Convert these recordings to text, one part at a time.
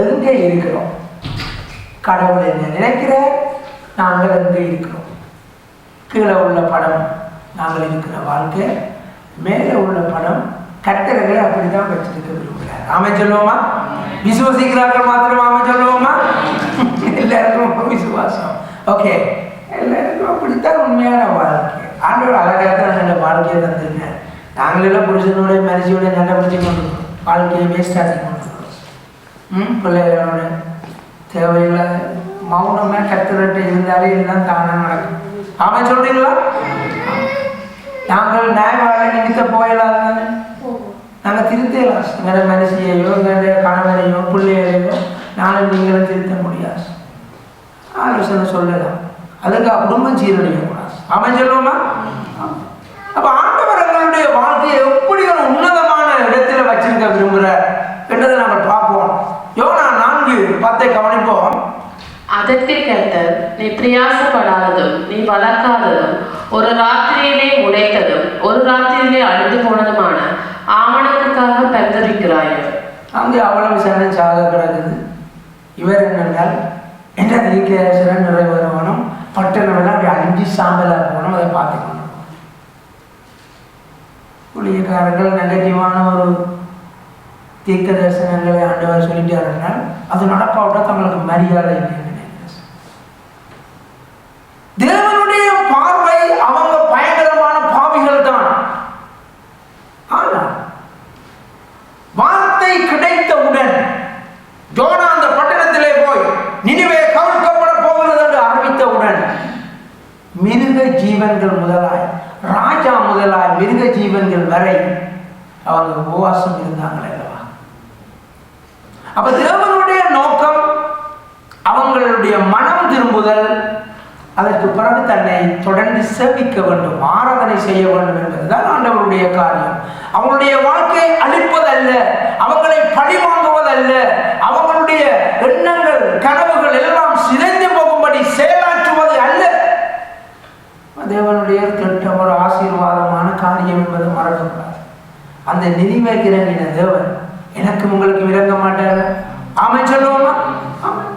எங்கே இருக்கிறோம்? கடவுள் என்ன நினைக்கிறார்? நாங்கள் எங்கே இருக்கிறோம்? கீழே உள்ள படம் நாங்கள் இருக்கிற வாழ்க்கை மேலே உள்ள படம் கட்டளைகளை அப்படித்தான் வச்சிருக்க விரும்புகிறார். ஆமை சொல்லுவோமா? விசுவசிக்கிறார்கள் மாத்திரம் ஆமை சொல்லுவோமா? எல்லாருக்கும் விசுவாசம். ஓகே. எல்லாருக்கும் அப்படித்தான் உண்மையான வாழ்க்கை. ஆண்டோட அழகாக தான் நல்ல வாழ்க்கையை தந்துருங்க நாங்களெல்லாம் புருஷனோட மனுஷியோட நல்ல பிடிச்சி கொண்டு வாழ்க்கையை வேஸ்ட் ஆகி கொண்டு ம் பிள்ளைகளோட தேவையில்லாத மௌனமே கத்துரட்டு இருந்தாலே இதுதான் தானே நடக்கும். ஆமாம் சொல்றீங்களா? நாங்கள் நியாயமாக நிமித்த போயிடலாம் நாங்கள் திருத்தலாம். வேற மனுஷியையோ வேற கணவனையோ பிள்ளைகளையோ நானும் நீங்களும் திருத்த முடியாது. ஆலோசனை சொல்லலாம். அதுக்கு குடும்பம் சீரழியக்கூடாது அவன் சொல்லுவோமா அப்ப ஆண்டவர் எங்களுடைய வாழ்க்கையை எப்படி ஒரு உன்னதமான இடத்துல வச்சிருக்க விரும்புற என்றதை நாங்கள் பார்ப்போம் யோனா நான்கு பத்தை கவனிப்போம் அதற்கு கர்த்தர் நீ பிரயாசப்படாததும் நீ வளர்க்காததும் ஒரு ராத்திரியிலே உடைத்ததும் ஒரு ராத்திரியிலே அழிந்து போனதுமான ஆவணத்துக்காக பரிந்துரைக்கிறாயோ அங்கே அவ்வளவு சனம் சாக கிடக்குது. இவர் என்னென்றால் என்ற தீர்க்கதரிசனம் நிறைவேறணும் பட்டணம் எல்லாம் அப்படி அஞ்சு சாம்பலாக போகணும் அதை பார்த்துக்கணும். ஊழியக்காரர்கள் நெகட்டிவான ஒரு தீர்க்க தரிசனங்களை ஆண்டவர் சொல்லிட்டாருனால் அது நடப்பாவிட்டா தங்களுக்கு மரியாதை இல்லைன்னு தேவனுடைய பார்வை அவங்க பயங்கரமான பாவிகள் தான் ஆனால் வார்த்தை கிடைத்தவுடன் ஜோனா அந்த பட்டணத்திலே போய் நினைவே கவிழ்க்கப்பட போகிறது என்று அறிவித்தவுடன் மிருக ஜீவன்கள் முதலாய் ராஜா முதலாய் மிருக ஜீவன்கள் வரை அவங்க உபவாசம் இருந்தாங்களே அப்ப தேவனுடைய நோக்கம் அவங்களுடைய மனம் திரும்புதல் அதற்கு பிறகு தன்னை தொடர்ந்து சேவிக்க வேண்டும் ஆராதனை செய்ய வேண்டும் என்பதுதான் ஆண்டவருடைய காரியம். அவங்களுடைய வாழ்க்கையை அழிப்பதல்ல அவங்களை பழி வாங்குவதல்ல அவங்களுடைய எண்ணங்கள் கனவுகள் எல்லாம் சிதைந்து போகும்படி செயலாற்றுவது அல்ல. தேவனுடைய திட்டம் ஒரு ஆசீர்வாதமான காரியம் என்பது மறக்கக்கூடாது. அந்த நினைவை இறங்கின தேவன் எனக்கு உங்களுக்கு இறங்க மாட்டார். ஆமாம் சொல்லுவோமா? ஆமாம்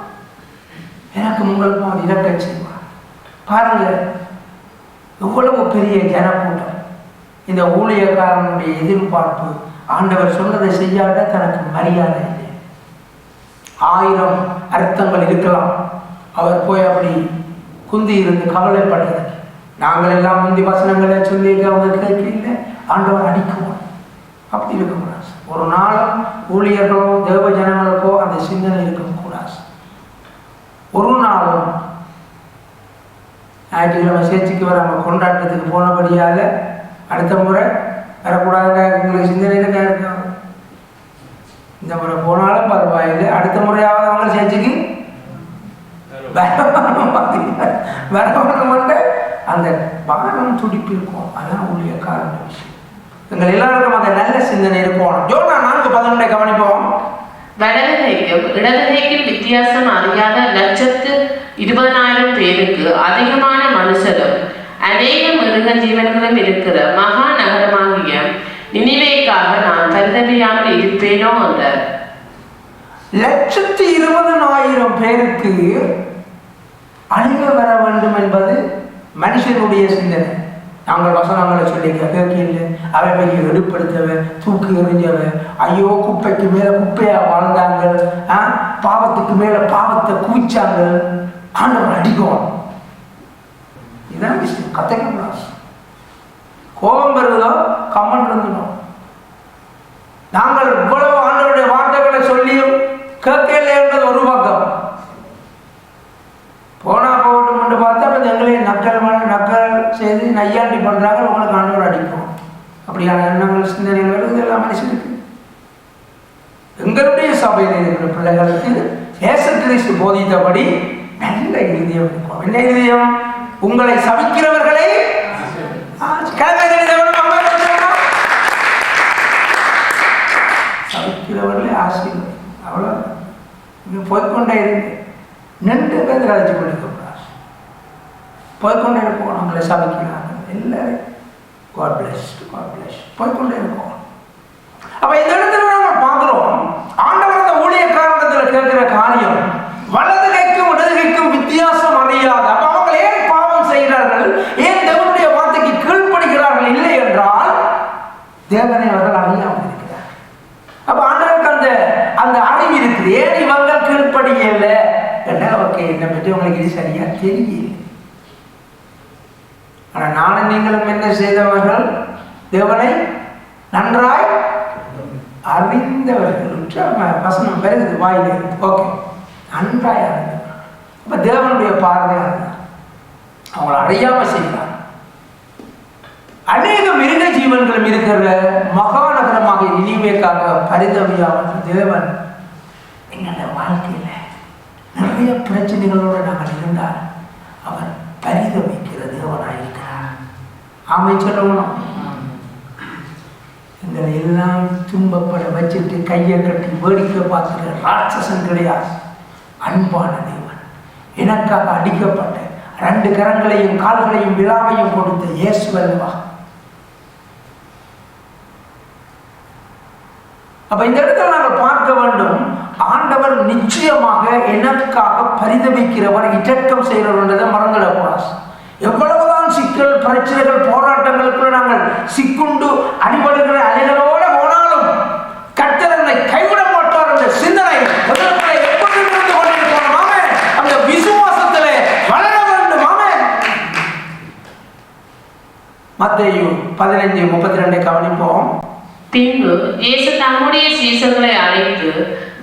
எனக்கு அவர் இறக்க செய்வார். பாருங்கள் எவ்வளவு பெரிய ஜனக்கூட்டம். இந்த ஊழியக்காரனுடைய எதிர்பார்ப்பு ஆண்டவர் சொன்னதை செய்யாத தனக்கு மரியாதை இல்லை. ஆயிரம் அர்த்தங்கள் இருக்கலாம். அவர் போய் அப்படி குந்தி இருந்து கவலைப்பட்டது நாங்கள் எல்லாம் முந்தி வசனங்களை சொல்லி அவங்க கேட்கல ஆண்டவர் அடிக்குவோம் அப்படி இருக்கக்கூடாது. ஒரு நாளும் ஊழியர்களோ தேவ ஜனங்களுக்கோ அந்த சிந்தனை இருக்கக்கூடாது. ஒரு நாளும் ஞாயிற்றுக்கிழமை சேர்ச்சிக்கு வர நம்ம கொண்டாட்டத்துக்கு போனபடியால் அடுத்த முறை வரக்கூடாதுங்க உங்களுக்கு சிந்தனை இருக்கும். இந்த முறை போனாலும் பரவாயில்லை. அடுத்த முறையாவது அவங்க சேர்ச்சிக்கு வரவங்க அந்த பானம் துடிப்பு இருக்கும். அதான் ஊழியக்காரன் விஷயம் எங்கள் எல்லாருக்கும் அந்த நல்ல சிந்தனை இருக்கும். ஜோனா நான்கு பதினொன்றை கவனிப்போம். வலதுகைக்கும் இடதுகைக்கும் வித்தியாசம் அறியாத லட்சத்து இருபதாயிரம் பேருக்கு அதிகமான மனுஷரும் அநேக மிருக ஜீவன்களும் இருக்கிற மகா நகரமாகிய நினைவேக்காக நான் பரிதவியாமல் இருப்பேனோ என்றார் லட்சத்தி இருபதனாயிரம் பேருக்கு அழிவு வர வேண்டும் என்பது மனுஷனுடைய சிந்தனை. நாங்கள் வசனங்களை சொல்லி கேட்கல அவைகளை எடுப்படுத்தவன் தூக்கி எறிஞ்சவன் ஐயோ குப்பைக்கு மேல குப்பையா வாழ்ந்தாங்க பாவத்துக்கு மேல பாவத்தை குவிச்சாங்க ஆண்டவர் அடிக்கும் இதான் விஷயம். கத்தைக்கணும் கோபம் வருதோ கம்மன் இருந்தோம் நாங்கள் இவ்வளவு ஆண்டவருடைய வார்த்தைகளை சொல்லியும் கேட்கல என்பது ஒரு பக்கம். போனா போகட்டும் என்று பார்த்தா அப்ப எங்களை நக்கல் நக்கல் செய்து நையாண்டி பண்றாங்க உங்களுக்கு ஆண்டவர் அடிக்கும் அப்படியான எண்ணங்கள் சிந்தனைகள் வருது எல்லாம் மனுஷனுக்கு எங்களுடைய சபையில் இருக்கிற பிள்ளைகளுக்கு இயேசு கிறிஸ்து போதித்தபடி நல்ல இருதயம். இருக்கும் என்ன இருதயம்? உங்களை சபிக்கிறவர்களை. சபிக்கிறவர்களே ஆசீர்வதி அவ்வளோ இங்கே போய்க்கொண்டே இருக்கு நின்று பேர் கதைச்சு கொண்டிருக்கிறார் போய்கொண்டே இருப்போம். நம்மளை சபிக்கிறாங்க. எல்லாரும். காட் பிளஸ் காட் பிளஸ் போய்கொண்டே இருப்போம். அப்ப இந்த இடத்துல நம்ம பார்க்கிறோம். ஆண்டவர் அந்த ஊழியக்காரத்தில் கேட்கிற முடியாது அப்ப அவங்கள் ஏன் பாவம் செய்கிறார்கள்? ஏன் தேவனுடைய வார்த்தைக்கு கீழ்ப்படுகிறார்கள்? இல்லை என்றால் தேவனை அவர்கள் அறியாமல் இருக்கிறார் அப்ப ஆண்டவருக்கு அந்த அந்த அறிவு இருக்குது. ஏன் இவர்கள் கீழ்ப்படியல என்ன ஓகே என்னை பற்றி உங்களுக்கு இது சரியா தெரியல ஆனால் நானும் நீங்களும் என்ன செய்தவர்கள்? தேவனை நன்றாய் அறிந்தவர்கள். வசனம் பெருகுது வாயிலிருந்து ஓகே. நன்றாய் அறிந்தவர் அப்போ தேவனுடைய பார்வை அவங்கள அடையாமல் செய்யலாம் அநேக மிருக ஜீவன்களும் இருக்கிற மகாநகரமாக இனிமேக்காக பரிதவியாமல் தேவன். எங்களோட வாழ்க்கையில் நிறைய பிரச்சனைகளோடு நாங்கள் இருந்தால் அவர் பரிதவிக்கிற தேவனாக இருக்கிறார் ஆமை சொல்லணும். எங்களை எல்லாம் துன்பப்பட வச்சுட்டு கையை கட்டி வேடிக்கை பார்த்துட்டு ராட்சசன் கிடையாது. அன்பானது. எனக்காக அடிக்கப்பட்ட ரெண்டு கரங்களையும் கால்களையும் விழாவையும் கொடுத்த இயேசு அல்லவா? அப்ப இந்த இடத்துல நாங்கள் பார்க்க வேண்டும் ஆண்டவர் நிச்சயமாக எனக்காக பரிதவிக்கிறவர் இரக்கம் செய்கிறவன்றதை மறந்துடக்கூடாது எவ்வளவுதான் சிக்கல் பிரச்சனைகள் போராட்டங்களுக்குள்ள நாங்கள் சிக்குண்டு அடிபடுகிற அலைகளோ போனாலும் கர்த்தர் என்னை கைவிட மாட்டார் என்ற சிந்தனை எங்களுக்குள்ளே எப்பொழுதும் இருந்து கொண்டிருக்கிறோம். ஆமென். அந்த விசுவாசத்திலே வளர வேண்டும் ஆமென். மத்தேயு பதினைஞ்சு முப்பத்தி ரெண்டை கவனிப்போம். பின்பு இயேசு தம்முடைய சீசர்களை அழைத்து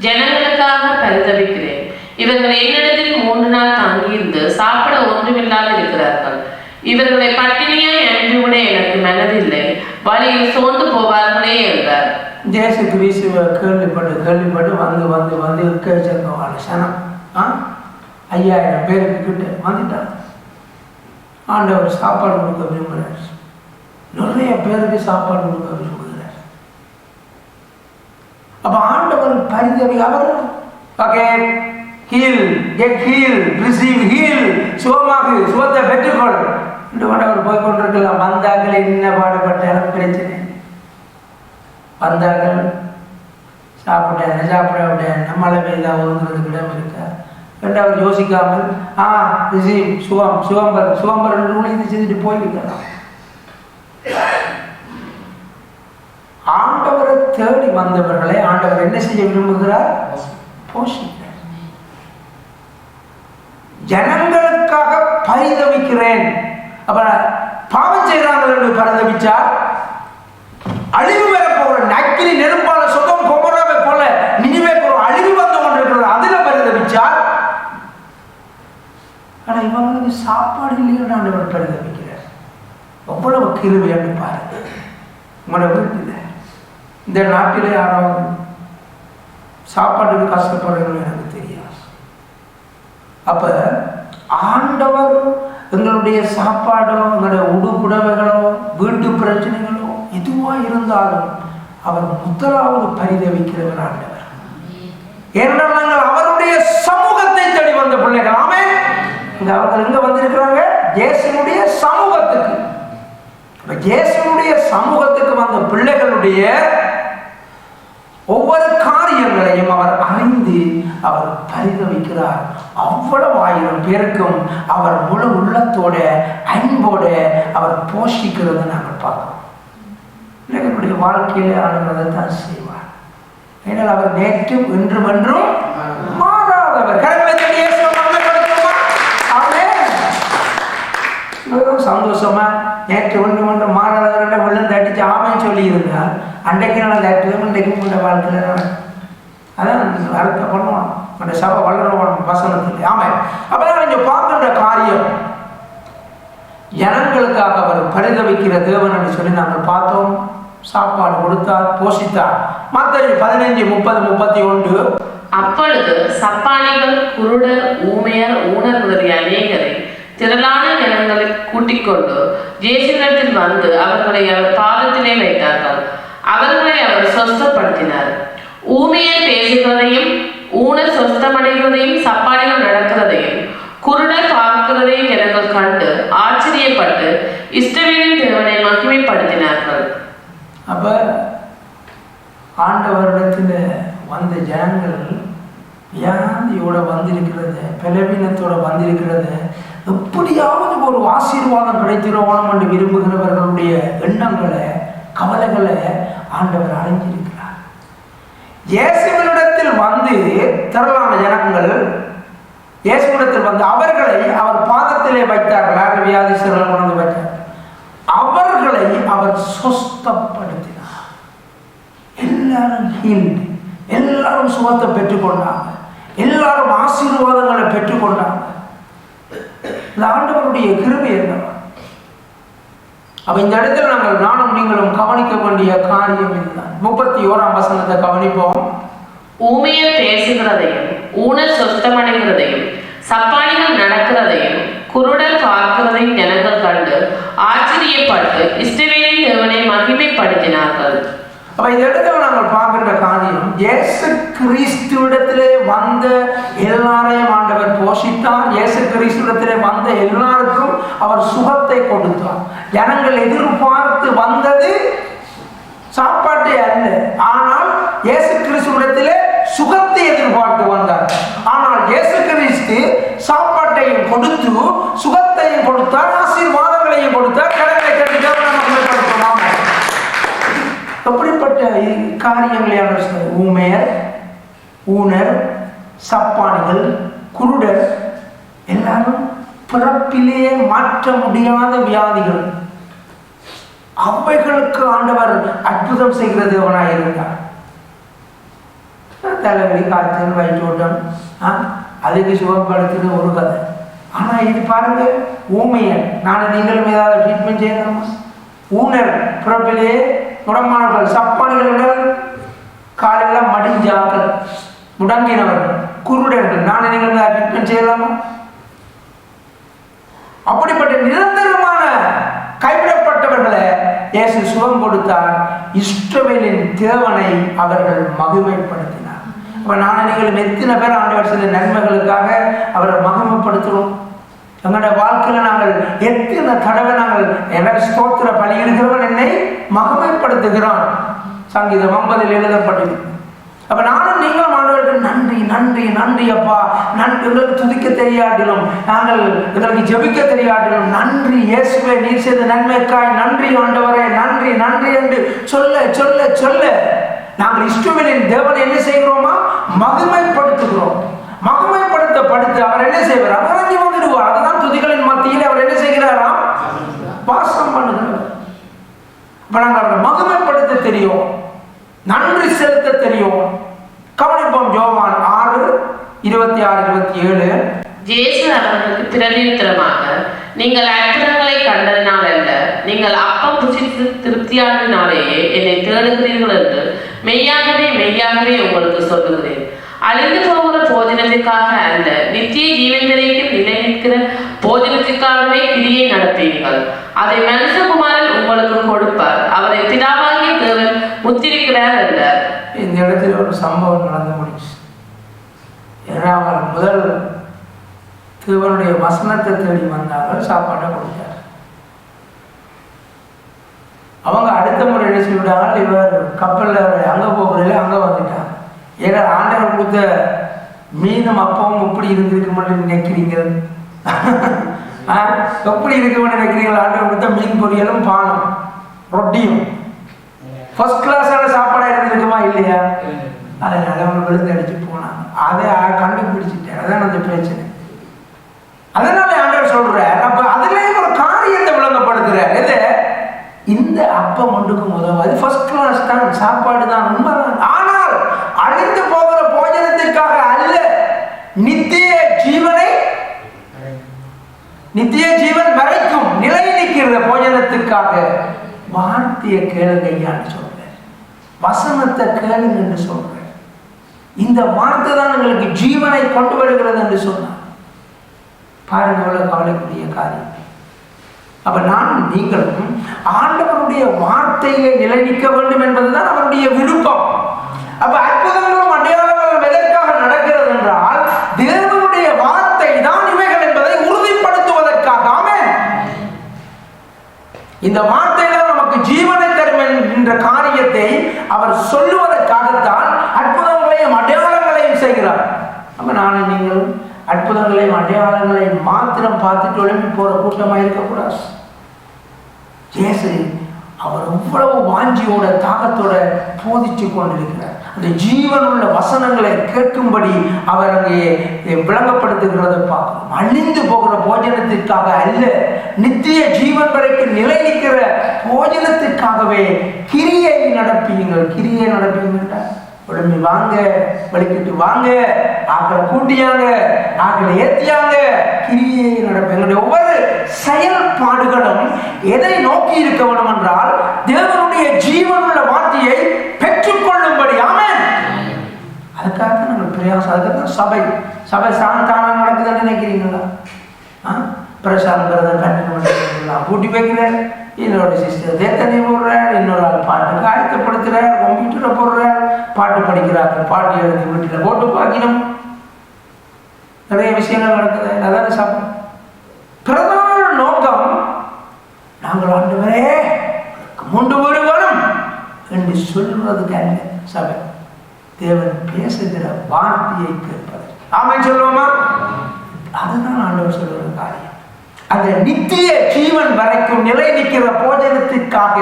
ஜனங்களுக்காக பரிதவிக்கிறேன் இவர்கள் என்னிடத்தில் மூன்று நாள் தங்கியிருந்து சாப்பிட ஒன்றுமில்லாது இருக்கிறார்கள். இவர்களை பட்டினியாய் அன்றுவிட எனக்கு மனதில்லை. வழியில் சோர்ந்து போவார்களே என்றார். ஜேசு கிறிஸ்துவ கேள்விப்பட்டு கேள்விப்பட்டு வந்து வந்து வந்து இருக்க வச்சிருக்கவாள் சனம் ஆ? ஐயாயிரம் பேருக்கு கிட்ட வந்துட்டான் ஆண்டவர் சாப்பாடு கொடுக்க விரும்புகிறார். நிறைய பேருக்கு சாப்பாடு கொடுக்க விரும்புகிறார் அப்ப ஆண்டவர் பரிதவி அவர். Okay heal get heal receive heal சுகமாகு சுகத்தை பெற்றுக்கொள். என்று ஆண்டவர் போய் கொண்டிருக்கலாம் வந்தாக்கள் என்ன பாடுபட்டாலும் பிரச்சனை இல்லை. வந்தார்கள் சாப்பிட்டேன் சாப்பிட விட்டேன் நம்மளை பெய்தா ஒதுங்கிறதுக்கு இடம் இருக்கா? என்று அவர் யோசிக்காமல் ஆ ரிசீவ் சுகம் சுகம்பர் சுகம்பர் நூலை செஞ்சுட்டு போயிருக்கலாம் ஆண்டவரை தேடி வந்தவர்களை ஆண்டவர் என்ன செய்ய விரும்புகிறார்? போஷிக்கிறார். ஜனங்களுக்காக பரிதவிக்கிறேன். அப்ப பாவம் செய்கிறார்கள் என்று பரிதவிச்சார். அழிவு வர நக்கிலி நக்கினி நெருப்பால சொந்தம் கொமராவை போல நினைவே போற அழிவு வந்து கொண்டிருக்கிறது அதுல பரிதவிச்சார். ஆனா இவங்களுக்கு சாப்பாடு இல்லைன்னு ஆண்டவர் பரிதவிக்கிறார். எவ்வளவு கிருவியான்னு பாருங்க. உங்களோட வீட்டில் இந்த நாட்டில் யாராவது சாப்பாட்டுக்கு கஷ்டப்படுறவங்க எனக்கு தெரியாது. அப்போ ஆண்டவர் எங்களுடைய சாப்பாடோ எங்களுடைய உடுப்புடவைகளோ வீட்டு பிரச்சனைகளோ எதுவாக இருந்தாலும் அவர் முதலாவது பரிதவிக்கிறவர் ஆண்டவர். ஏனென்றால் நாங்கள் அவருடைய சமூகத்தை தேடி வந்த பிள்ளைகள். ஆமே இங்க அவங்க எங்க வந்திருக்கிறாங்க? இயேசுனுடைய சமூகத்துக்கு. அப்ப இயேசுனுடைய சமூகத்துக்கு வந்த பிள்ளைகளுடைய ஒவ்வொரு காரியங்களையும் அவர் அறிந்து அவர் பரிதவிக்கிறார். அவ்வளவு ஆயிரம் பேருக்கும் அவர் முழு உள்ளத்தோட அன்போட அவர் போஷிக்கிறத நாங்கள் பார்க்கிறோம். பிள்ளைகளுடைய வாழ்க்கையில ஆளுநரை தான் செய்வார். ஏனால் அவர் நேற்றும் இன்றும் என்றும் மாறாதவர். சந்தோஷமா நேற்று ஒன்று ஒன்று மாறாதவர்கிட்ட விழுந்து அடிச்சு ஆமைன்னு சொல்லி இருந்தால் அன்றைக்கு நடந்த ஆக்டிவும் இன்றைக்கு உங்களோட வாழ்க்கையில் அதான் அடுத்த பண்ணுவோம் அந்த சபை வளரணும் வசனத்தில். ஆமை அப்போ நீங்கள் பார்க்கின்ற காரியம். ஜனங்களுக்காக அவர் பரிதவிக்கிற தேவன் என்று சொல்லி நாங்கள் பார்த்தோம். சாப்பாடு கொடுத்தார் போஷித்தார். மற்ற பதினைஞ்சு முப்பது முப்பத்தி ஒன்று. அப்பொழுது சப்பானிகள் குருடர் ஊமையர் ஊனர் முதலிய அநேகரை திரளான ஜனங்களை கூட்டிக் கொண்டு ஜேசுவிடத்தில் வந்து அவர்களை அவர் பாதத்திலே வைத்தார்கள். அவர்களை அவர் சொஸ்தப்படுத்தினார் ஊமையர் பேசுகிறதையும் ஊனர் சொஸ்தமடைகிறதையும் சப்பானிகள் நடக்கிறதையும் குருடர் பார்க்கிறதையும் ஜனங்கள் கண்டு ஆச்சரியப்பட்டு இஷ்டவேலின் தேவனை மகிமைப்படுத்தினார்கள். அப்ப ஆண்டவரிடத்தில் வந்த ஜனங்கள் வியாதியோட வந்திருக்கிறது பலவீனத்தோட வந்திருக்கிறது? எப்படியாவது ஒரு ஆசீர்வாதம் கிடைத்திருவோம் என்று விரும்புகிறவர்களுடைய எண்ணங்களை கவலைகளை ஆண்டவர் அடைஞ்சிருக்கிறார். இயேசுவினிடத்தில் வந்து இயேசுவிடத்தில் வந்து அவர்களை அவர் பாதத்திலே வைத்தார்கள். யார்? வியாதிஸ்தர்கள் கொண்டு வைத்தார். அவர்களை அவர் சுஸ்தப்படுத்தினார். எல்லாரும் ஹீல்டு எல்லாரும் சுகத்தை பெற்றுக்கொண்டாங்க. எல்லாரும் ஆசீர்வாதங்களை பெற்றுக்கொண்டாங்க. இந்த ஆண்டவருடைய கிருபை என்னவா அப்ப இந்த இடத்துல நாங்கள் நானும் நீங்களும் கவனிக்க வேண்டிய காரியம் இதுதான். முப்பத்தி ஓராம் வசனத்தை கவனிப்போம். ஊமைய பேசுகிறதையும் ஊனர் சொஸ்தமடைகிறதையும் சப்பானிகள் நடக்கிறதையும் குருடர் பார்க்கிறதையும் ஜனங்கள் கண்டு ஆச்சரியப்பட்டு இஸ்ரவேலின் தேவனை மகிமைப்படுத்தினார்கள். அப்ப இந்த இடத்துல நாங்கள் பார்க்கின்ற காரியம் இயேசு கிறிஸ்துவிடத்திலே வந்த எல்லாரையும் ஆண்டவர் போஷித்தார் இயேசு கிறிஸ்துவிடத்திலே வந்த எல்லாருக்கும் அவர் சுகத்தை கொடுத்தார் ஜனங்கள் எதிர்பார்த்து வந்தது சாப்பாட்டு அல்ல. ஆனால் இயேசு கிறிஸ்துவிடத்திலே சுகத்தை எதிர்பார்த்து வந்தார். ஆனால் இயேசு கிறிஸ்து சாப்பாட்டையும் கொடுத்து சுகத்தையும் கொடுத்தார் ஆசீர்வாதங்களையும் கொடுத்தார். கடனை கட்டிட்டார் தேவனை மகிமைப்படுத்தினார். எப்படிப்பட்ட இ- காரியங்களை அவர் ஊமையர் ஊனர் சப்பானிகள் குருடர் எல்லாரும் பிறப்பிலேயே மாற்ற முடியாத வியாதிகள். அவைகளுக்கு ஆண்டவர் அற்புதம் செய்கிற தேவனாக இருந்தார். தலைவலி காய்ச்சல் வயிற்றோட்டம் அதுக்கு சுகப்படுத்துகிற ஒரு கதை. ஆனால் இது பாருங்க ஊமையர். நான் நீங்களும் ஏதாவது ட்ரீட்மெண்ட் செய்யணுமா? ஊனர் பிறப்பிலே முடமானவர்கள் சப்பானிகளிடம் காலெல்லாம் மடிஞ்சாக்கள் முடங்கினவர்கள் குருடர்கள் நான் நீங்கள் ட்ரீட்மெண்ட் செய்யலாமா? அப்படிப்பட்ட நிரந்தரமான கைவிடப்பட்டவர்களை இயேசு சுகம் கொடுத்தார். இஸ்ரவேலின் தேவனை அவர்கள் மகிமைப்படுத்தினார். அப்ப நான் நீங்கள் எத்தனை பேர் ஆண்டவர் சில நன்மைகளுக்காக அவரை மகிமைப்படுத்துகிறோம் எங்களுடைய வாழ்க்கையில நாங்கள் எத்தனை தடவை நாங்கள் எனக்கு ஸ்தோத்திர பலியிடுகிறவன் என்னை மகமைப்படுத்துகிறான் சங்கீதம் ஐம்பதில் எழுதப்பட்டது. அப்ப நானும் நீங்களும் ஆண்டவருக்கு நன்றி நன்றி நன்றி அப்பா. நன்றி எங்களுக்கு துதிக்க தெரியாட்டிலும் நாங்கள் எங்களுக்கு ஜெபிக்க தெரியாட்டிலும் நன்றி இயேசுவே நீர் செய்த நன்மைக்காய் நன்றி ஆண்டவரே நன்றி நன்றி என்று சொல்ல சொல்ல சொல்ல நாங்கள் இஷ்டவேலின் தேவனை என்ன செய்கிறோமா? மகிமைப்படுத்துகிறோம். மகிமைப்படுத்தப்படுத்த அவர் என்ன செய்வார் அவர் இறங்கி வந்துடுவார் அதுதான் துதிகளின் மத்தியில் அவர் என்ன செய்கிறாராம் வாசம் பண்ணுகிறார் இப்ப நாங்கள் அவரை மகிமைப்படுத்த தெரியும். நன்றி செலுத்த தெரியும். கவனிப்போம் ஜோவான் ஆறு இருபத்தி ஆறு இருபத்தி ஏழு. ஜேசு அவர்களுக்கு பிரதியுத்தரமாக நீங்கள் அற்புதங்களை கண்டதினால் அல்ல நீங்கள் அப்பம் புசித்து திருப்தியானதினாலேயே என்னை தேடுகிறீர்கள் என்று மெய்யாகவே மெய்யாகவே உங்களுக்கு சொல்லுகிறேன். அழிந்து போகிற போஜனத்திற்காக அல்ல. நித்திய ஜீவன் வரைக்கும் நிலை நிற்கிற போஜனத்திற்காகவே கிரியை நடப்பீர்கள். அதை மனுஷகுமாரன் உங்களுக்கு கொடுப்பார். அவரை பிதாவாகிய தேவன் முத்திருக்கிறார் என்றார் இந்த இடத்துல ஒரு சம்பவம் நடந்து முடிச்சு ஏன்னா அவர் முதல் தேவனுடைய வசனத்தை தேடி வந்தார்கள் சாப்பாட்டை கொடுத்தார். அவங்க அடுத்த முறை என்ன செய்விட்டாங்க இவர் கப்பலில் அங்கே போகிறதில்ல அங்கே வந்துட்டாங்க ஏன்னா ஆண்டவர் கொடுத்த மீனும் அப்பவும் எப்படி இருந்திருக்குமென்னு நினைக்கிறீங்க ஆ, எப்படி இருக்குமென்னு நினைக்கிறீங்க ஆண்டவர் கொடுத்த மீன் பொரியலும் பானம் ரொட்டியும். ஃபர்ஸ்ட் கிளாஸான சாப்பாடா இருந்திருக்குமா? இல்லையா? அதனால அவங்க விழுந்து அடிச்சு போனாங்க அதை கண்டுபிடிச்சிட்டேன் அதான் அந்த பிரச்சனை. அதனால ஆண்டவர் சொல்றார் அப்ப அதுலயும் ஒரு காரியத்தை விளங்கப்படுத்துறார். எது? இந்த அப்பம் ஒன்றுக்கும் உதவாது. ஃபர்ஸ்ட் கிளாஸ் தான் சாப்பாடு தான் உண்மைதான். போஜனத்திற்காக அல்ல. நித்திய ஜீவனை நித்திய ஜீவன் வரைக்கும் நிலை நிற்கிற போஜனத்துக்காக வார்த்தைய கேளுங்க ஐயான்னு சொல்றேன். வசனத்தை கேளுங்க என்று சொல்றேன். இந்த வார்த்தை தான் உங்களுக்கு ஜீவனை கொண்டு வருகிறது என்று சொன்னார். பாருங்க எவ்வளவு கவலைக்குரிய காரியம். அப்ப நானும் நீங்களும் ஆண்டவருடைய வார்த்தையை நிலைநிற்க வேண்டும் என்பதுதான் அவருடைய விருப்பம். அப்ப அற்புதம் இந்த வார்த்தைகள் நமக்கு ஜீவனை தரும் என்கின்ற காரியத்தை அவர் சொல்லுவதற்காகத்தான் அற்புதங்களையும் அடையாளங்களையும் செய்கிறார். அப்ப நானும் நீங்களும் அற்புதங்களையும் அடையாளங்களையும் மாத்திரம் பார்த்துட்டு ஒழுங்கி போற கூட்டமா இருக்கக்கூடாது. ஜேசு அவர் எவ்வளவு வாஞ்சியோட தாகத்தோட போதிச்சு கொண்டிருக்கிறார். அந்த ஜீவனுள்ள வசனங்களை கேட்கும்படி அவர் அங்கே விளங்கப்படுத்துகிறதை பார்க்கணும். அழிந்து போகிற போஜனத்திற்காக அல்ல நித்திய ஜீவன் வரைக்கும் நிலை நிற்கிற போஜனத்திற்காகவே கிரியை நடப்பியுங்கள் கிரியை நடப்பியுங்கள் உடம்பி வாங்க வலிக்கிட்டு வாங்க ஆக்களை கூட்டியாங்க ஆக்களை ஏத்தியாங்க. கிரியை நடப்பு எங்களுடைய ஒவ்வொரு செயல்பாடுகளும் எதை நோக்கி இருக்க வேண்டும் என்றால் தேவனுடைய ஜீவனுள்ள வார்த்தையை பெற்றுக்கொள்ளும்படியா அதுக்காக தான் நம்ம பிரயாசம். அதுக்காக தான் சபை. சபை சாந்தானா நடக்குதுன்னு நினைக்கிறீங்களா? ஆ? பிரசாந்த் பிரதர் கண்டிப்பாக கூட்டி வைக்கிறேன் என்னோட சிஸ்டர் தேத்தனை போடுறார் இன்னொரு ஆள் பாட்டுக்கு ஆயத்தப்படுத்துறார் கம்ப்யூட்டரை போடுறார் பாட்டு படிக்கிறாங்க பாட்டு எழுதி வீட்டில் போட்டு பார்க்கணும். நிறைய விஷயங்கள் நடக்குது. அதான் சபை? பிரதான நோக்கம் நாங்கள் ஆண்டவரே முண்டு வருவனும் என்று சொல்வதுக்கு சபை. தேவன் பேசுகிற வார்த்தையை கேட்பது ஆமை சொல்லுவோமா? அதுதான் ஆண்டவர் சொல்லுற காரியம். அந்த நித்திய ஜீவன் வரைக்கும் நிலை நிற்கிற போஜனத்திற்காக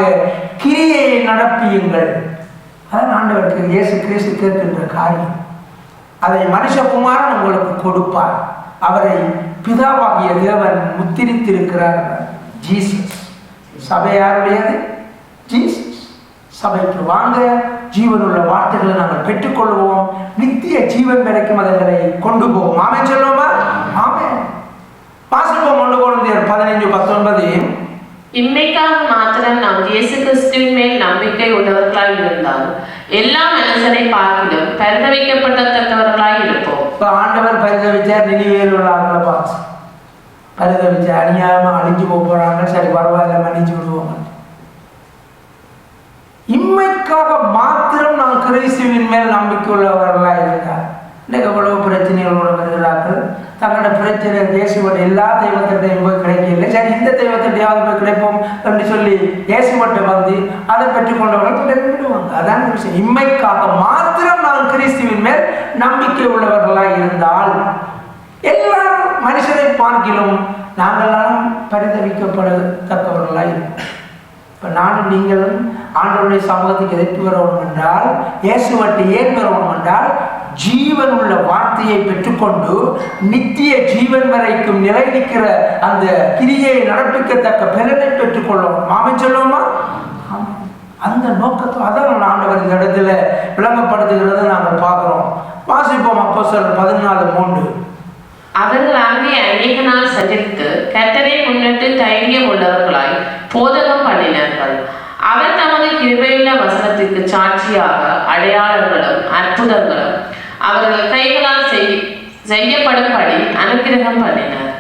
கிரியையை நடப்பியுங்கள். அதான் ஆண்டவருக்கு இயேசு கிறிஸ்து கேட்கின்ற காரியம். அதை மனுஷகுமாரன் உங்களுக்கு கொடுப்பார். அவரை பிதாவாகிய தேவன் முத்திரித்திருக்கிறார். ஜீசஸ். சபை யாருடையது? ஜீசஸ். சபைக்கு வாங்க ஜீவனுள்ள வார்த்தைகளை நாங்கள் பெற்றுக்கொள்வோம். நித்திய ஜீவன் வரைக்கும் அதுகளை கொண்டு போவோம் ஆமே சொல்லுவோமா? ஆமே வாசிப்போம் ஒன்று குழந்தையர் பதினைஞ்சு பத்தொன்பது. இம்மைக்காக மாத்திரம் நாம் இயேசு கிறிஸ்துவின் மேல் நம்பிக்கை உள்ளவர்களாய் இருந்தால் எல்லா மனுஷரை பார்க்கிலும் பரிதவிக்கப்படத்தக்கவர்களாய் இருப்போம். இப்போ ஆண்டவர் பரிதவிச்சார் நினைவேல் உள்ள ஆட்களை பார்த்து. பரிதவிச்சார் அநியாயமாக அழிஞ்சு போக போகிறாங்க சரி பரவாயில்ல மன்னிச்சு விடுவோம். இம்மைக்காக மாத்திரம் கிறிஸ்துவின் மேல் நம்பிக்கை உள்ளவர்களாக இருந்தார் இன்றைக்கு எவ்வளவு பிரச்சனைகளோடு வருகிறார்கள்? தங்களோட பிரச்சனை இயேசுவட்ட எல்லா தெய்வத்திட்டையும் போய் கிடைக்கல சரி இந்த தெய்வத்திட்டையாவது போய் கிடைப்போம் என்று சொல்லி இயேசுவட்ட வந்து அதை பெற்றுக்கொண்டவர்கள் கொண்டவர்கள் விடுவாங்க அதான் விஷயம் இம்மைக்காக மாத்திரம் நாம் கிறிஸ்துவின் மேல் நம்பிக்கை உள்ளவர்களாக இருந்தால் எல்லா மனுஷரை பார்க்கிலும் நாங்களாம் பரிதவிக்கப்படத்தக்கவர்களாக இருக்கும் இப்போ நானும் நீங்களும் ஆண்டவருடைய சமூகத்துக்கு எதிர்த்து வரணும் என்றால் இயேசுவட்டை ஏன் வரணும் என்றால் ஜீவன் உள்ள வார்த்தையை பெற்றுக்கொண்டு நித்திய ஜீவன் வரைக்கும் நிலை நிற்கிற அந்த கிரியை நடப்பிக்கத்தக்க பலனை பெற்றுக்கொள்ளும். மாமன் சொல்லுவோமா? அந்த நோக்கத்தை அதான் ஆண்டவர் இந்த இடத்துல விளங்கப்படுத்துகிறத நாங்கள் பார்க்குறோம். வாசிப்போம் அப்போ சொல் பதினாலு மூன்று. அவர்கள் அங்கே அநேக நாள் சஞ்சரித்து கத்தரை முன்னிட்டு தைரியம் உள்ளவர்களாய் போதகம் பண்ணினார்கள். அவர் தமது கிருபையுள்ள வசனத்திற்கு சாட்சியாக அடையாளங்களும் அற்புதங்களும் அவர்கள் கைகளால் செய்- செய்யப்படும்படி அனுகிரகம் பண்ணினார்.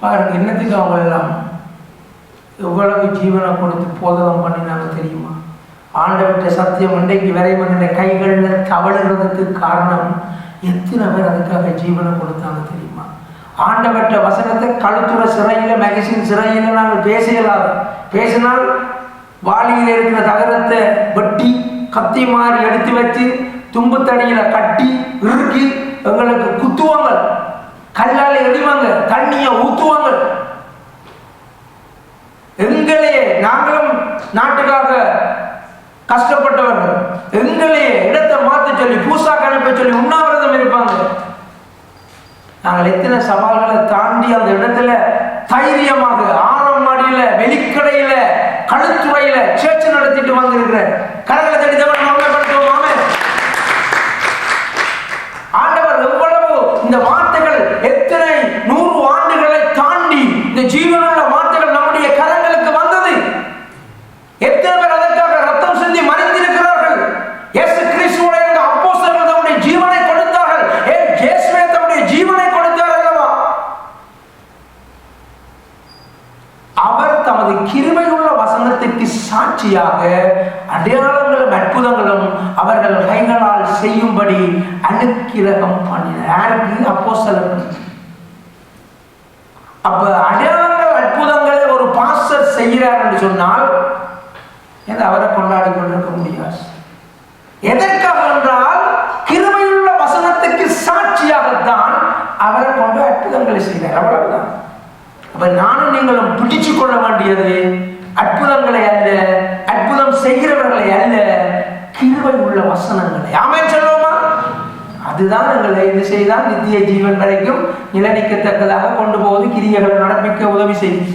பாருங்க என்னத்துக்கு அவங்க எல்லாம் எவ்வளவு ஜீவனை கொடுத்து போதகம் பண்ணினாங்க தெரியுமா? ஆண்டவர்கிட்ட சத்தியம் இன்றைக்கு வரை மகன கைகளில் தவழுகிறதுக்கு காரணம் எத்தனை பேர் அதுக்காக ஜீவனை கொடுத்தாங்க தெரியுமா? ஆண்டவற்ற வசனத்தை கழுத்துற சிறையில் மேகசின் சிறையில் நாங்கள் பேசலாது. பேசினால் வாளியில் இருக்கிற தகரத்தை வெட்டி கத்தி மாறி எடுத்து வச்சு தும்புத்தடியில கட்டி இறுக்கி எங்களுக்கு குத்துவாங்க. கல்லால் எறிவாங்க தண்ணியை ஊற்றுவாங்க எங்களே நாங்களும் நாட்டுக்காக கஷ்டப்பட்டவர்கள். எங்களே இடத்தை மாற்ற சொல்லி பூசா கணப்பை சொல்லி உண்ணாவிரதம் இருப்பாங்க. நாங்கள் எத்தனை சவால்களை தாண்டி அந்த இடத்துல தைரியமாக ஆரம் மாடியில வெளிக்கடையில கழுத்துறையில சேர்ச்சி நடத்திட்டு வந்திருக்கிற கரங்களை தடித்தவன் மௌனப்படுத்துவோம் ஆண்டவர் எவ்வளவு இந்த வார்த்தைகள் எத்தனை நூறு ஆண்டுகளை தாண்டி இந்த ஜீவனுள்ள வார்த்தைகள் நம்முடைய கரங்களுக்கு வந்தது எத்தனை பேர் அதற்காக ரத்தம் சிந்தி மறைந்திருக்கிறார்கள் இயேசு கிறிஸ்துவோட இருந்த அப்போஸ்தலர்கள் தம்முடைய ஜீவனை கொடுத்தார்கள் ஏ இயேசுவே தம்முடைய ஜீவனை கொடுத்தார் அல்லவா அவர் தமது கிருபையுள்ள வசனத்திற்கு சாட்சியாக அடையாளங்களும் அற்புதங்களும் அவர்கள் கைகளால் செய்யும்படி அனுக்கிரகம் பண்ணினார். யாருக்கு? அப்போ அப்ப அடையாளங்கள் அற்புதங்களை ஒரு பாஸ்டர் செய்கிறார் என்று சொன்னால் ஏன் அவரை கொண்டாடி கொண்டிருக்க முடியாது? எதற்காக என்றால் கிருமையுள்ள வசனத்துக்கு சாட்சியாகத்தான் அவரை கொண்டு அற்புதங்களை செய்கிறார். அவ்வளவுதான். அப்ப நானும் நீங்களும் பிடிச்சு கொள்ள வேண்டியது அற்புதங்களை அல்ல அற்புதம் செய்கிறவர்களை அல்ல கிருவை உள்ள வசனங்களை. ஆமாம் சொல்லுவோமா? அதுதான் எங்களை இது செய்தால் நித்திய ஜீவன் வரைக்கும் நிலநிக்கத்தக்கதாக கொண்டு போவது கிரியைகளை நடப்பிக்க உதவி செய்யும்.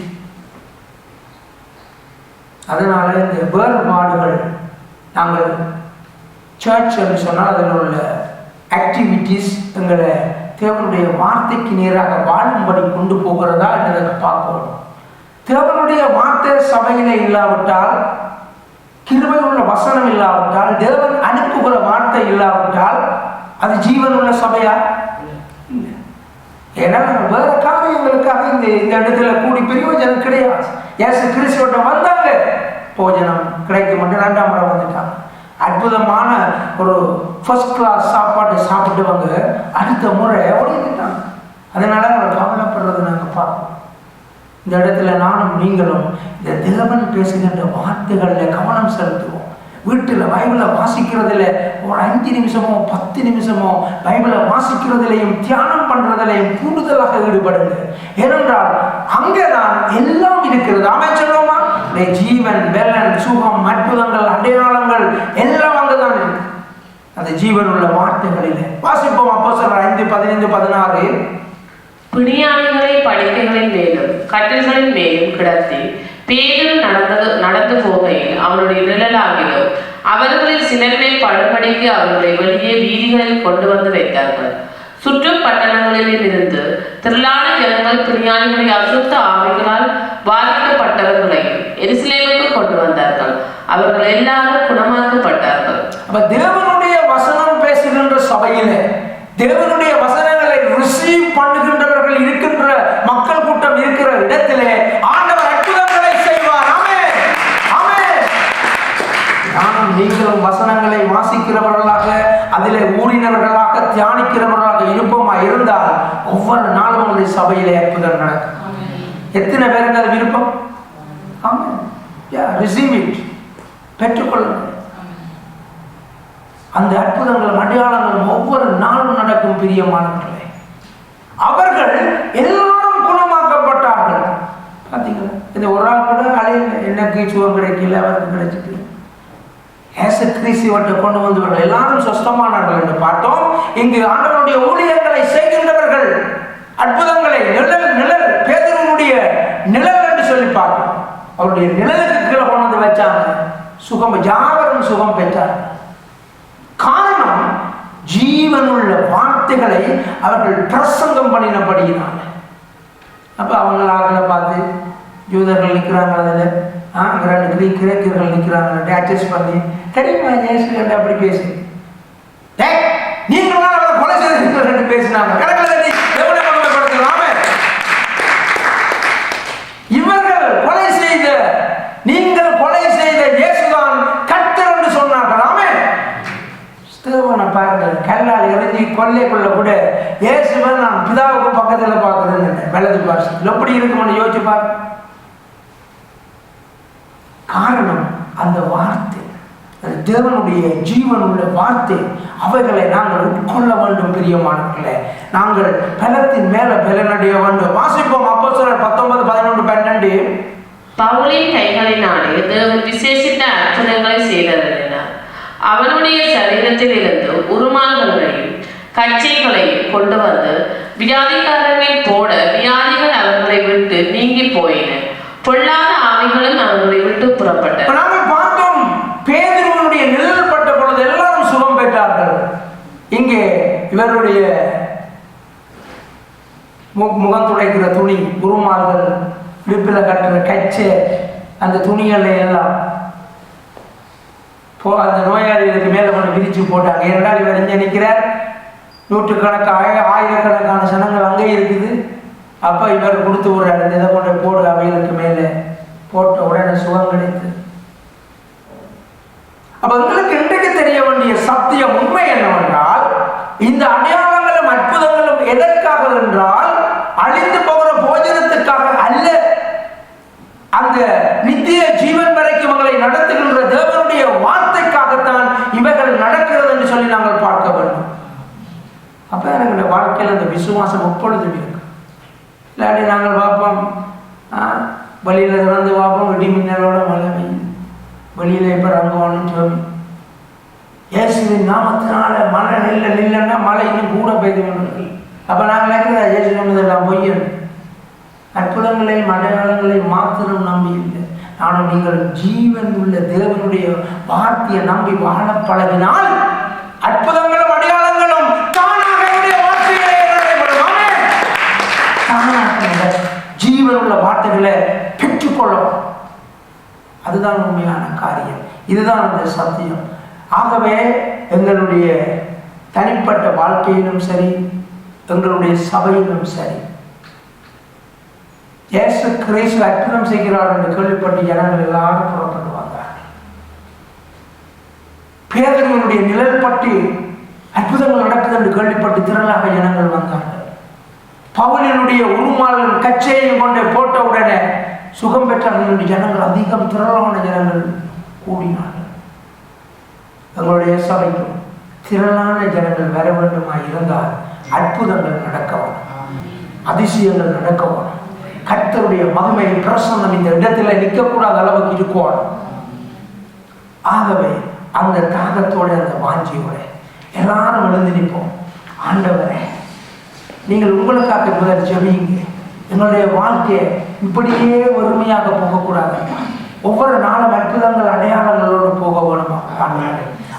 அதனால இந்த வேறுபாடுகள் நாங்கள் சர்ச் என்று சொன்னால் அதில் உள்ள ஆக்டிவிட்டீஸ் எங்களை தேவனுடைய வார்த்தைக்கு நேராக வாழும்படி கொண்டு போகிறதா என்றதை பார்க்கணும் தேவனுடைய வார்த்தை சபையிலே இல்லாவிட்டால் கிருபை உள்ள வசனம் இல்லாவிட்டால் தேவன் அனுப்புகிற வார்த்தை இல்லாவிட்டால் அது ஜீவன் உள்ள சபையா? ஏன்னா வேற காரியங்களுக்காக இந்த இந்த இடத்துல கூடி பிரியோஜனம் கிடையாது. ஏசு கிறிஸ்துவோட வந்தாங்க. போஜனம் கிடைக்க மட்டும் ரெண்டாம் முறை வந்துட்டாங்க அற்புதமான ஒரு ஃபர்ஸ்ட் கிளாஸ் சாப்பாடு சாப்பிட்டவங்க அடுத்த முறை ஓடிட்டாங்க அதனால அவங்க கவலைப்படுறது நாங்கள் பார்ப்போம். இந்த இடத்துல நானும் நீங்களும் இந்த தேவன் பேசுகின்ற வார்த்தைகளில் கவனம் செலுத்துவோம். வீட்டில் பைபிளை வாசிக்கிறதுல ஒரு அஞ்சு நிமிஷமோ பத்து நிமிஷமோ பைபிளை வாசிக்கிறதுலையும் தியானம் பண்றதுலையும் கூடுதலாக ஈடுபடுங்க. ஏனென்றால் அங்கே தான் எல்லாம் இருக்கிறது. அவன் சொல்லுவோமா? இந்த ஜீவன் வெள்ளன் சுகம் அற்புதங்கள் அடையாளங்கள் எல்லாம் அங்கதான் இருக்கு. அந்த ஜீவன் உள்ள வார்த்தைகளில். வாசிப்போம் அப்போ சொல்ற ஐந்து பதினைந்து பதினாறு. பிணியாளிகளை படுக்கைகளின் மேலும். கட்டில்களின் மேலும் கிடத்தி பேரில் நடந்தது நடந்து போகையில் அவனுடைய நிழலாகிலும் அவர்களில் சிலர் மேல் படும்படிக்கு அவர்களை வெளியே வீதிகளில் கொண்டு வந்து வைத்தார்கள். சுற்றும் பட்டணங்களில் இருந்து திரளான ஜனங்கள் பிரியாணிகளை அசுத்த ஆவிகளால் பாதிக்கப்பட்டவர்களையும் எருசலேமுக்கு கொண்டு வந்தார்கள். அவர்கள் எல்லாரும் குணமாக்கப்பட்டார்கள். அப்ப தேவனுடைய வசனம் பேசுகின்ற சபையில தேவனுடைய வசனங்களை ரிசீவ் பண்ணுகின்றவர்கள் இருக்கின்ற மக்கள் கூட்டம் இருக்கிற இடத்திலே ஆண்டவர் அற்புதங்களை செய்வார் ஆமென் ஆமென் நானும் நீங்களும் வசனங்களை வாசிக்கிறவர்களாக அதிலே ஊறினவர்களாக தியானிக்கிறவர்களாக இருப்போமா இருந்தால் ஒவ்வொரு நாளும் உங்களுடைய சபையிலே அற்புதம் நடக்கும். எத்தனை பேருக்கு அது விருப்பம்? ஆமாம் ரிசீவ் இட் பெற்றுக்கொள்ளுங்கள். அந்த அற்புதங்களும் அடையாளங்களும் ஒவ்வொரு நாளும் நடக்கும் பிரியமானவர்களே. அவர்கள் எல்லாரும் குணமாக்கப்பட்டார்கள். பார்த்தீங்களா இந்த ஒரு ஆள் கூட அலையில் எனக்கு சுகம் கிடைக்கல அவருக்கு கிடைச்சிட்டு ஏச கிறிஸ்துவத்தை கொண்டு வந்தவர்கள் எல்லாரும் சொஸ்தமானார்கள் என்று பார்த்தோம். இங்கு ஆண்டவருடைய ஊழியர்களை செய்கின்றவர்கள் அற்புதங்களை நிழல் நிழல் பேதருடைய நிழல் என்று சொல்லி பார்க்கும் அவருடைய நிழலுக்கு கீழே கொண்டு வச்சாங்க. சுகம் யாவரும் சுகம் பெற்றார். காரணம் ஜீவனுள்ள வார்த்தைகளை அவர்கள் பிரசங்கம் பண்ணினபடியினால. அப்ப அவங்க ஆக்களை பார்த்து யூதர்கள் நிற்கிறாங்க அதில். ஆ ரெண்டு கிரேக்கர்கள் நிற்கிறாங்க. அட்ஜஸ்ட் பண்ணி தெரியுமா ஜேசு அப்படி பேசு நீங்களும் அவரை கொலை செய்து ரெண்டு பேசினாங்க. கணக்கில் நீ எவ்வளவு மகிமைப்படுத்தலாமே இவர்கள் கொலை செய்த நீங்கள் கொலை செய்த இயேசுதான் கர்த்தர் என்று சொன்னார்கள் ஆமென் ஸ்தேவனை பாருங்கள் கல்லால் எரிஞ்சு கொள்ளைக்குள்ள கூட இயேசுவை நான் பிதாவுக்கு பக்கத்தில் பார்க்குறேன்னு வலது பாஷத்தில் எப்படி இருக்கும்னு யோசிச்சு காரணம் அந்த வார்த்தை. அது தேவனுடைய ஜீவன் உள்ள வார்த்தை. அவைகளை நாங்கள் உட்கொள்ள வேண்டும் பிரியமானவர்களே. நாங்கள் பலத்தின் மேல பலனடைய வேண்டும். வாசிப்போம் அப்போ சொல்ற பத்தொன்பது பதினொன்று பன்னெண்டு. பவுலின் கைகளினாலே தேவன் விசேஷித்த அற்புதங்களை செய்தது அவனுடைய சரீரத்திலிருந்து இருந்து கச்சைகளையும் கொண்டு வந்து வியாதிக்காரர்கள் போட வியாதிகள் அவர்களை விட்டு நீங்கி போயின. பொல்லாத ஆவிகளும் அவர்களை விட்டு புறப்பட்டன. நாங்கள் பார்த்தோம் பேதுருவனுடைய நிழல் பட்ட பொழுது எல்லாரும் சுகம் பெற்றார்கள். இங்கே இவருடைய மு- முகம் துடைக்கிற துணி உருமாறுகள் இடுப்பில் கட்டுற கச்சை அந்த துணிகளை எல்லாம் போ அந்த நோயாளிகளுக்கு மேலே கொண்டு விரிச்சு போட்டாங்க. ஏனென்றால் இவர் இங்கே நிற்கிறார்? நூற்றுக்கணக்காக ஆயிரக்கணக்கான சனங்கள் அங்கே இருக்குது. அப்போ இவர் கொடுத்து விடுறாரு இந்த இதை கொண்டு போடு அவைகளுக்கு மேலே. போட்ட உடனே சுகம் கிடைத்து. அப்ப உங்களுக்கு இன்றைக்கு தெரிய வேண்டிய சத்தியம் உண்மை என்னவென்றால் இந்த அடையாளங்களும் அற்புதங்களும் எதற்காக என்றால் அழிந்து போகிற போஜனத்துக்காக அல்ல. அந்த நித்திய ஜீவன் வரைக்கும் அவங்களை நடத்துகின்ற தேவனுடைய வார்த்தை சொல்லி நாங்கள் பார்க்க வேண்டும். அப்போ எங்களுடைய வாழ்க்கையில் அந்த விசுவாசம் எப்பொழுதும் இருக்கும்? இல்லாட்டி நாங்கள் பார்ப்போம் வழியில் திறந்து பார்ப்போம் இடி மின்னலோட மழை பெய்யும் வெளியில இப்ப ரங்கோன்னு சொல்லி. இயேசுவின் நாமத்தினால மழை நெல்ல நில்லன்னா மழை இன்னும் கூட பெய்து கொண்டு அப்போ நாங்கள் இருக்கிற இயேசு நம்பதெல்லாம் பொய்யன் அற்புதங்களை அடையாளங்களையும் மாத்திரம் நம்பி இல்லை. ஆனால் நீங்கள் ஜீவன் உள்ள தேவனுடைய வார்த்தையை நம்பி வாழ பழகினால் அற்புதங்களும் அடையாளங்களும் தானாக என்னுடைய வாழ்க்கையிலே தானாக உள்ள வார்த்தைகளை பெற்றுக்கொள்ளும். அதுதான் உண்மையான காரியம். இதுதான் அந்த சத்தியம். ஆகவே எங்களுடைய தனிப்பட்ட வாழ்க்கையிலும் சரி எங்களுடைய சபையிலும் சரி ஏசு கிரேசு அற்புதம் செய்கிறார் என்று கேள்விப்பட்டு ஜனங்கள் எல்லாரும் புறப்பட்டு வந்தார்கள் பேதர்களுடைய நிழல் பற்றி அற்புதங்கள் நடக்குது என்று கேள்விப்பட்டு திரளாக ஜனங்கள் வந்தார்கள். பவுலினுடைய உருமாளன் கச்சையும் கொண்டே போட்ட உடனே சுகம் பெற்றார்கள் என்று ஜனங்கள் அதிகம் திரளான ஜனங்கள் கூடினார்கள். எங்களுடைய சபைக்கும் திரளான ஜனங்கள் வர வேண்டுமா இருந்தால் அற்புதங்கள் நடக்க வேணும் அதிசயங்கள் நடக்க வேணும் கர்த்தருடைய மகிமை பிரசன்னம் இந்த இடத்துல நிற்கக்கூடாத அளவுக்கு இருக்கணும் ஆகவே அந்த தாகத்தோட அந்த வாஞ்சியோட எல்லாரும் விழுந்து நிற்போம். ஆண்டவரே நீங்கள் உங்களுக்காக முதல் ஜெபியுங்க. எங்களுடைய வாழ்க்கையை இப்படியே வறுமையாக போகக்கூடாது. ஒவ்வொரு நாளும் அற்புதங்கள் அடையாளங்களோடு போக வேணுமா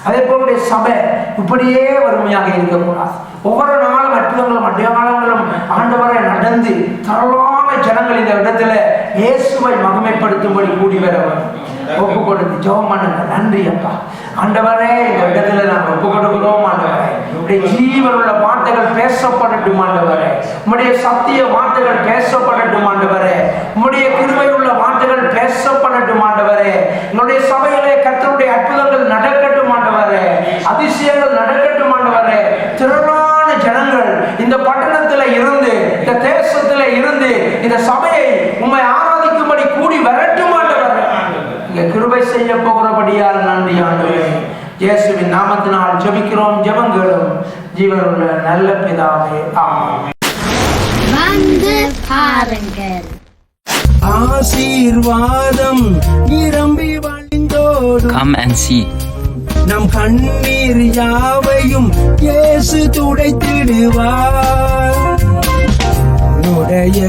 அதே போல சபை இப்படியே வறுமையாக இருக்கக்கூடாது. ஒவ்வொரு நாளும் அற்புதங்களும் அடையாளங்களும் ஆண்டவரை நடந்து தரலான ஜனங்கள் இந்த இடத்துல இயேசுவை மகிமைப்படுத்தும்படி கூடி வர ஒப்பு கொடுத்து ஜெபம் பண்ணுங்க. நன்றி அப்பா. ஆண்டவரே இந்த இடத்துல நாங்கள் ஒப்பு கொடுக்கிறோம் ஆண்டவரே. உடைய ஜீவன் உள்ள வார்த்தைகள் பேசப்படட்டும் ஆண்டவரே. உம்முடைய சத்திய வார்த்தைகள் பேசப்படட்டும் ஆண்டவரே. உம்முடைய கிருமை உள்ள வார்த்தைகள் பேசப்படட்டும் ஆண்டவரே. எங்களுடைய சபையிலே கர்த்தருடைய அற்புதங்கள் நடக்கட்டும் ஆண்டவரே அதிசயங்கள் நடக்கட்டும் ஆண்டவரே திரளான ஜனங்கள் இந்த பட்டணத்துல இருந்து இந்த தேசத்துல இருந்து இந்த சபையை உம்மை ஆராதிக்கும்படி கூடி வரட்டும் ஆண்டவரே இங்க கிருபை செய்ய போகிறபடியால் நன்றி ஆண்டவரே. இயேசுவின் நாமத்தினால் ஜெபிக்கிறோம் ஜெபங்களும் ஜீவனுள்ள நல்ல பிதாவே ஆமென். வந்து பாருங்கள். ஆசீர்வாதம் நிரம்பி வழிந்தோடும். நம் கண்ணீர் யாவையும் இயேசு துடைத்திடுவார். உடைய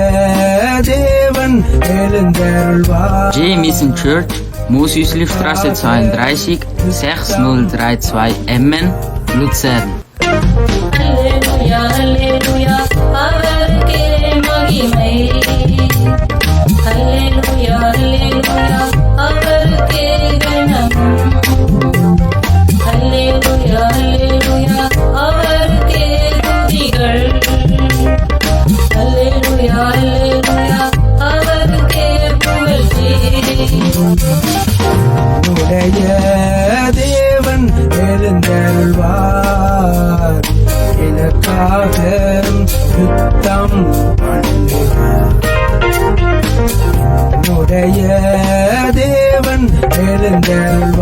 தேவன் எழுந்தருள்வார். Mosüßliffstraße Straße 32 6032 Emmen, Luzern. உடைய தேவன் எழுந்தருள்வார்